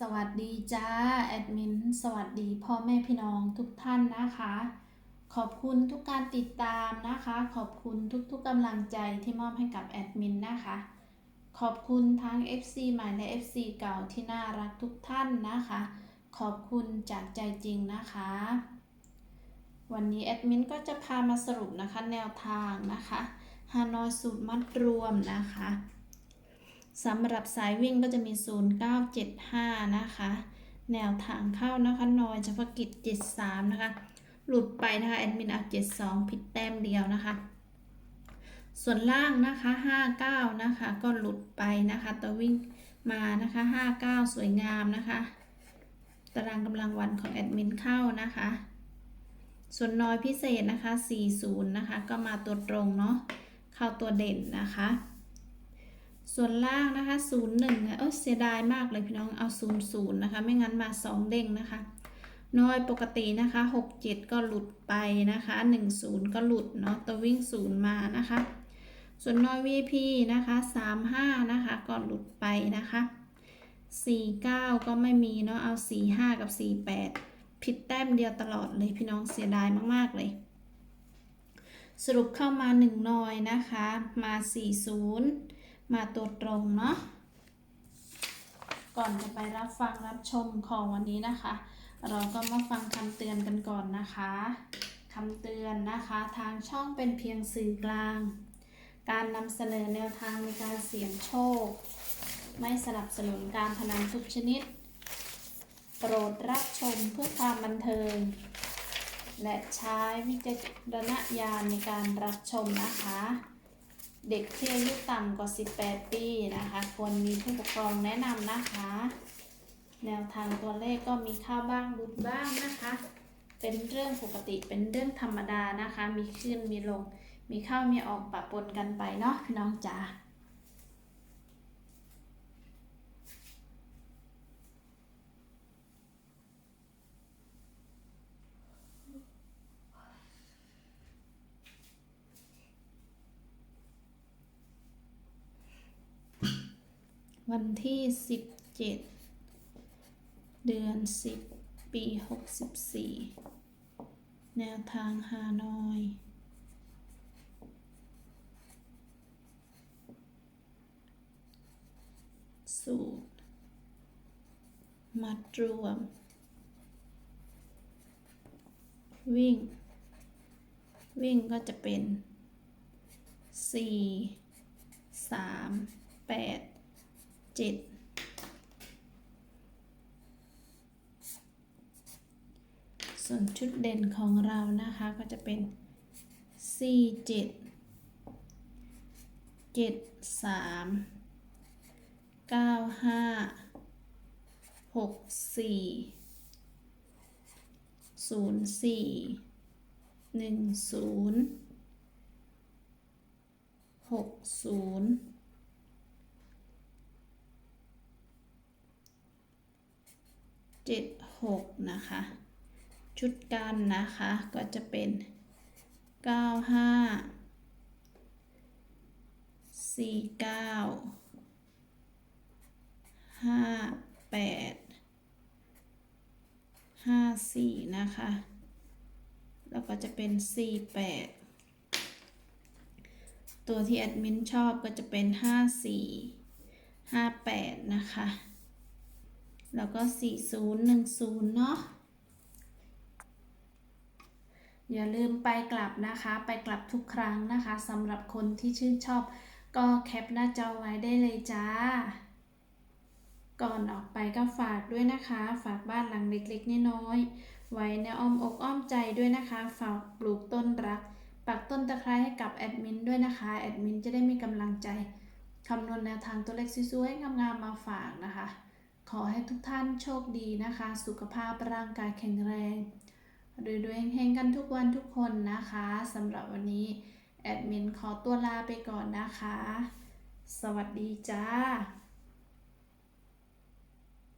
สวัสดีจ้าแอดมินสวัสดีพ่อแม่พี่น้องทุกท่านนะคะ ขอบคุณทุกการติดตามนะคะ ขอบคุณทุกๆกำลังใจที่มอบให้กับแอดมินนะคะ ขอบคุณทั้ง FC ใหม่และ FC เก่าที่น่ารักทุกท่านนะคะ ขอบคุณจากใจจริงนะคะ วันนี้แอดมินก็จะพามาสรุปนะคะแนวทางนะคะฮานอยสูตรมัดรวมนะคะ สำหรับสายวิ่งก็จะมี 0975 นะคะ แนวทางเข้านะคะนอยเฉพาะกิจ 73 นะคะ หลุดไปนะคะแอดมินเอา72 ผิดแต้มเดียวนะคะ ส่วนล่างนะคะ 59 นะคะ ก็หลุดไปนะคะ ตัววิ่งมานะคะ 59 สวยงามนะคะ ตารางกำลังวันของแอดมินเข้านะคะ ส่วนน้อยพิเศษนะคะ 40 นะคะ ก็มาตัวตรงเนาะ เข้าตัวเด่นนะคะ ส่วนล่างนะคะ 01เออเสียดายมากเลยพี่น้องเอา 00 นะคะ ไม่งั้นมา 2 เด้งนะคะ น้อยปกตินะคะ 67 ก็หลุดไปนะคะ 10 ก็หลุดเนาะตัววิ่ง 0 มานะคะ ส่วนน้อย VP นะคะ 35 นะคะ ก็หลุดไปนะคะ 49 ก็ไม่มีเนาะเอา 45 กับ 48 ผิดแต้มเดียวตลอดเลยพี่น้องเสียดายมาก ๆ เลย สรุปเข้ามา 1 น้อยนะคะ มา 40 มาตัวตรงเนาะก่อนจะไปรับฟังรับชมของวันนี้นะคะ เราก็มาฟังคำเตือนกันก่อนนะคะคำเตือนนะคะทางช่องเป็นเพียงสื่อกลาง การนำเสนอแนวทางในการเสี่ยงโชค ไม่สนับสนุนการพนันทุกชนิด โปรดรับชมเพื่อความบันเทิง และใช้วิจารณญาณในการรับชมนะคะ เด็กที่อายุต่ำกว่า 18 ปีนะคะควรมีผู้ปกครองแนะนำนะคะ แนวทางตัวเลขก็มีเข้าบ้างบุดบ้างนะคะ เป็นเรื่องปกติเป็นเรื่องธรรมดานะคะ มีขึ้นมีลง มีเข้ามีออกปะปนกันไปเนาะพี่น้องจ๋า วันที่ 17 เดือน 10 ปี 64 แนวทางฮานอย สูตร มัดรวม วิ่ง วิ่งก็จะเป็น 4 3 8 เจ็ดส่วนชุดเด่นของเรานะคะก็จะเป็นสี่เจ็ดเจ็ดสามเก้าห้าหกสี่ศูนย์สี่หนึ่งศูนย์หกศูนย์เจ็ดหกนะคะ ชุดกันนะคะก็จะเป็นเก้าห้าสี่เก้าห้าแปดห้าสี่นะคะ แล้วก็จะเป็นสี่แปดตัวที่แอดมินชอบก็จะเป็นห้าสี่ห้าแปดนะคะ แล้วก็ 4010 เนาะ อย่าลืมไปกลับนะคะ ไปกลับทุกครั้งนะคะสำหรับคนที่ชื่นชอบ ก็แคปหน้าจอไว้ได้เลยจ้า ก่อนออกไปก็ฝากด้วยนะคะ ฝากบ้านหลังเล็กๆน้อยๆไว้ในอ้อมอกอ้อมใจด้วยนะคะ ฝากปลูกต้นรัก ปักต้นตะไคร้ให้กับแอดมินด้วยนะคะ แอดมินจะได้มีกำลังใจคำนวณแนวทางตัวเลขสวยๆงามๆมาฝากนะคะ ขอให้ทุกท่านโชคดีนะคะ สุขภาพร่างกายแข็งแรงรวยๆเฮงๆกันทุกวันทุกคนนะคะสำหรับวันนี้แอดมินขอตัวลาไปก่อนนะคะ สวัสดีจ้า